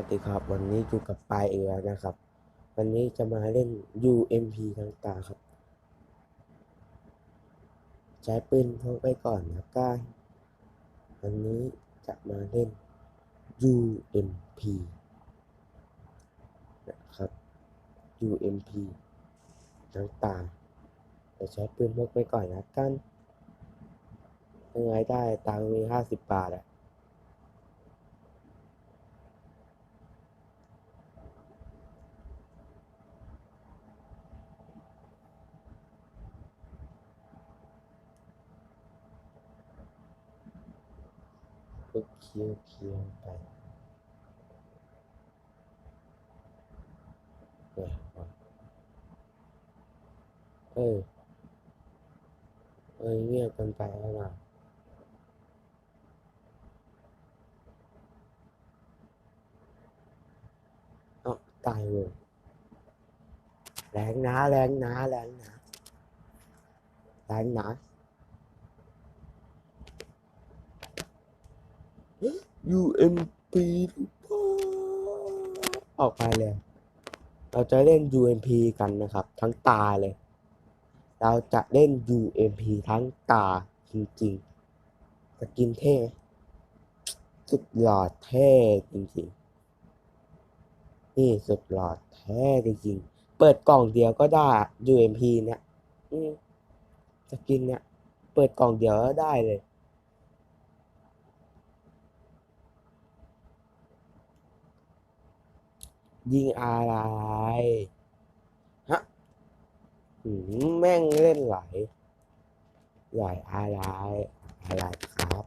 สวัสดีครับวันนี้อยู่กับปายเอแล้วนะครับ วันนี้จะมาเล่น UMP ทางตาครับ ใช้ปืนพกไปก่อนนะก้าวันนี้จะมาเล่น UMP นะครับ UMP ทางตาจะใช้ปืนพกไปก่อนนะกันยังไงได้ตังมีห้าสิบบาทอะ ก็เคี้ยวเคี้ยวไปเนี่ยเออเออเงียบกันไปแล้วนะเอ้าตายเลยแรงนะแรงนะแรงนะแรงนะ UMP หรือเปล่าออกมาเลย เราจะเล่น UMP กันนะครับ ทั้งตาเลย เราจะเล่น UMP ทั้งตาจริงๆสกินเท่สุดหล่อเท่จริงๆ นี่สุดหล่อแท้จริงๆ เปิดกล่องเดียวก็ได้ UMP เนี่ยสกินเนี่ย เปิดกล่องเดียวก็ได้เลย ยิงอะไรฮะหืมแม่งเล่นไหลไหลอะไรอะไรครับ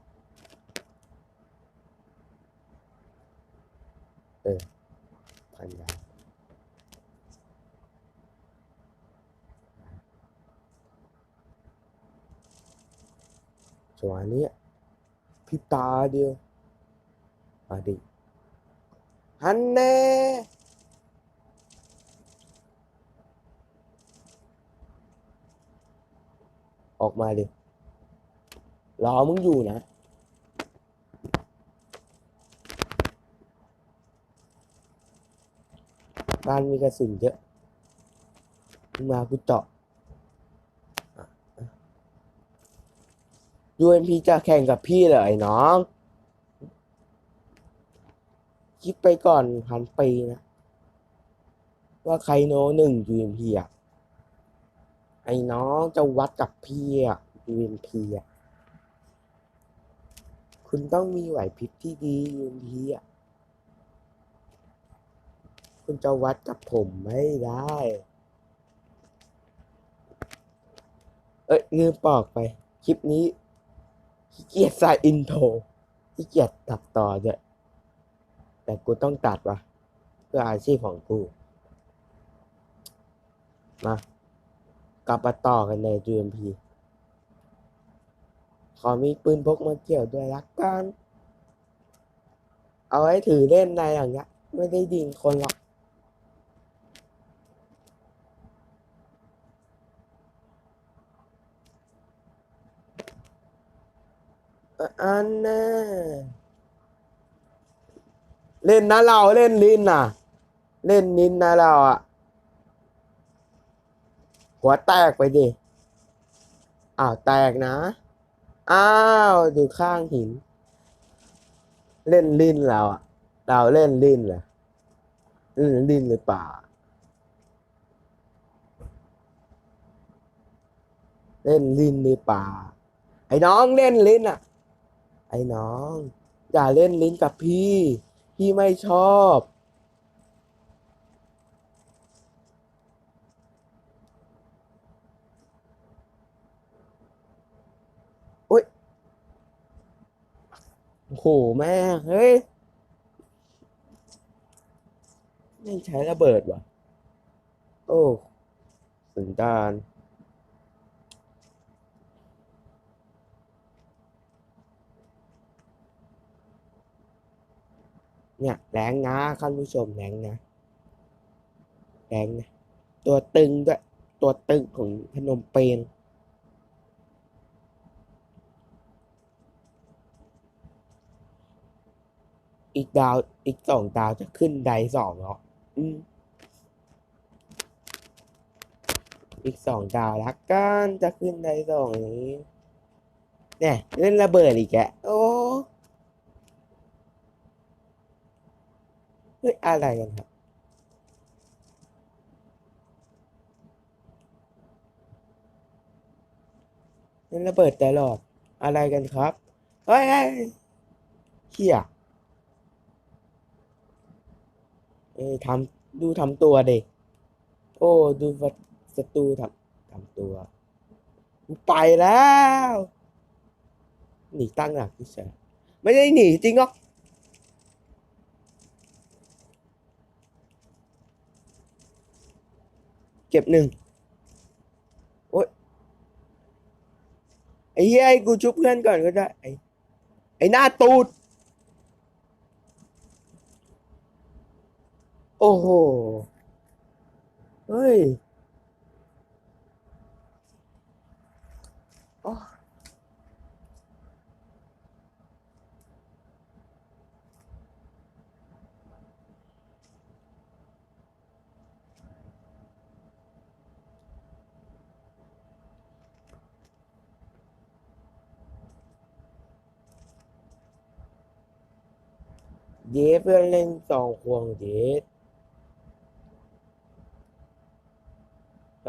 เออพันยาจังหวะนี้พิบตาเดียวมาดิฮันแน่ ออกมาดิรอมึงอยู่นะ บ้านมีกระสุนเยอะมึงมากูเจาะอะอะ UMP จะแข่งกับพี่เหรอไอ้น้อง คิดไปก่อนพันปีนะ ว่าใครโนหนึ่ง UMP อะ ไอ้น้องจะวัดกับพี่อะ UMP อะ คุณต้องมีไหวพริบที่ดี UMP อะ คุณจะวัดกับผมไม่ได้ เอ้ยลืมบอกไป คลิปนี้ขี้เกียจใส่อินโทรขี้เกียจตัดต่อด้วยแต่กูต้องตัดวะเพื่ออาชีพของกู มา กลับมาต่อกันใน UMP ขอมีปืนพกมาเกี่ยวด้วยละกัน เอาไว้ถือเล่นในอย่างเงี้ย ไม่ได้ดิงคนหรอก อันน่ะเล่นนะเราเล่นลินน่ะ เล่นนินนะเราอะ หัวแตกไปดิ อ้าวแตกนะ อ้าวอยู่ข้างหิน เล่นลิ้นเราอะเราเล่นลิ้นเหรอเล่นลิ้นหรือเปล่า เล่นลิ้นหรือเปล่า ไอ้น้องเล่นลิ้นอะไอ้น้อง อย่าเล่นลิ้นกับพี่ พี่ไม่ชอบ โหแม่เฮ้ยไม่ใช้ระเบิดว่ะ โอ้สุนดานเนี่ยแรงนะท่านผู้ชมแรงนะแรงนะ ตัวตึงด้วย ตัวตึงของพนมเปญ อีกดาวอีกสองดาวจะขึ้นไดสองเหรออืมอีกสองดาวละกันจะขึ้นไดสองนี้เนี่ยเล่นระเบิดอีกแกโอ้เฮ้ยอะไรกันครับเล่นระเบิดตลอดอะไรกันครับเฮ้ยเฮ้ย เอ้ทำดูทำตัวเด็กโอ้ดูศัตรูทำทำตัวไปแล้ว หนีตั้งหลักที่เฉยไม่ได้หนีจริงหรอกเก็บหนึ่งโอ๊ยไอ้เหี้ยกูชุบเพื่อนก่อนก็ได้ ไอ้ไอ้หน้าตูด โอ้โห เฮ้ยอ๋อเย้เพื่อนเล่นสองควงเย้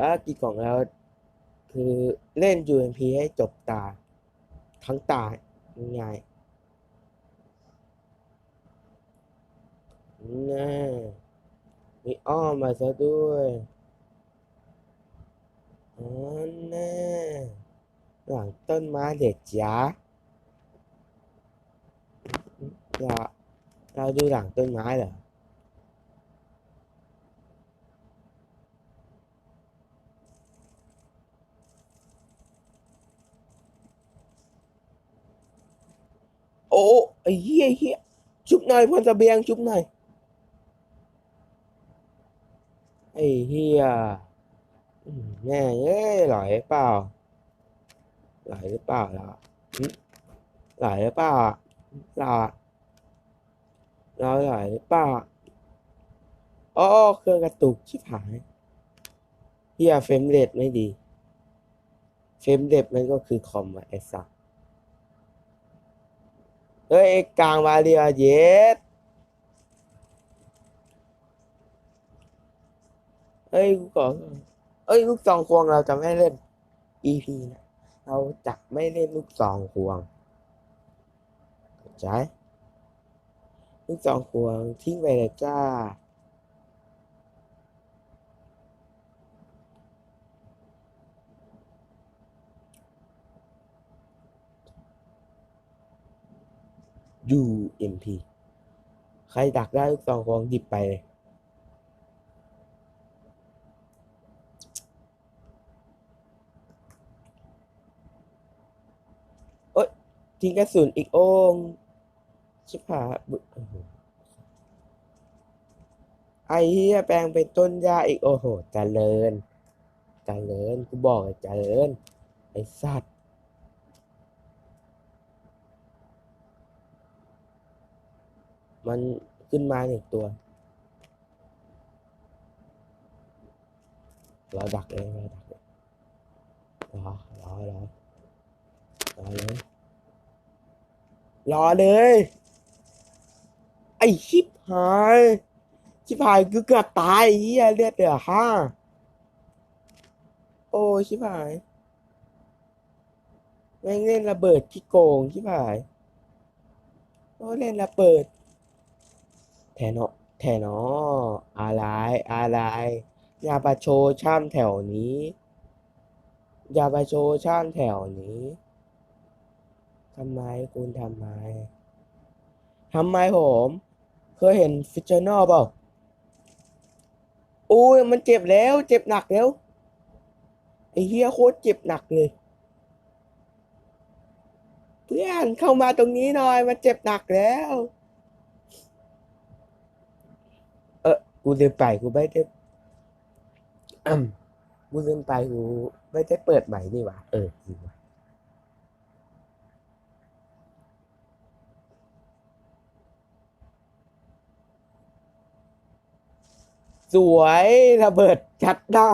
ภารกิจของเราคือเล่น UMP ให้จบตา ทั้งตาง่ายน่ามีอ้อมมาซะด้วยอ๋อน่าหลังต้นไม้เด็ดจ้าเราเราดูหลังต้นไม้เหรอ โอ้ ไอ้เหี้ยเหี้ยชุบหน่อยพลเบียงชุบหน่อยไอ้เหี้ยแม่เอ้ยไหลเปล่าไหลหรือเปล่าล่ะหึไหลหรือเปล่าเราอะเราไหลหรือเปล่าอ๋อเครื่องกระตุกชิบหายเหี้ยเฟรมเรทไม่ดี เฟรมเรทมันก็คือคอมอะไอ้สัส เฮ้ยกลางมาเรียเย็ดเฮ้ยกูก่อนเอ้ยลูกสองควงเราจะไม่เล่น EP นะเราจะไม่เล่นลูกสองควงใช่ลูกสองควงทิ้งไปเลยจ้า UMP ใครดักได้ลูกซองควงหยิบไปเลยเอ้ยทิ้งกระสุนอีกโอ่งชิบหายบึโอ้โหไอ้เหี้ยแปลงเป็นต้นหญ้าอีกโอ้โหเจริญเจริญกูบอกเลยเจริญไอ้สัตว์ มันขึ้นมาหนึ่งตัว เราดักเลยเราดักเลยรอรอรอรอเลยรอเลย ไอชิบหายชิบหายกูเกือบตายไอ้เหี้ยเลือดเหลือห้าโอ้ชิบหายแม่งเล่นระเบิดที่โกงชิบหายโอ้เล่นระเบิด แทนอแทนออะไรอะไรอย่าปะโชว์ช่ำแถวนี้อย่าปะโชว์ช่ำแถวนี้ทำไมคุณทำไมทำไมผม เคยเห็นฟิชเชอร์นอเปล่าโอ้ยมันเจ็บแล้ว เจ็บหนักแล้วไอ้เฮียโคตรเจ็บหนักเลยเพื่อนเข้ามาตรงนี้หน่อย มันเจ็บหนักแล้ว กูลืมไปกูไม่ได้กูลืมไปกูไม่ได้เปิดใหม่นี่หว่าเออจริงว่ะสวยระเบิดชัดหน้า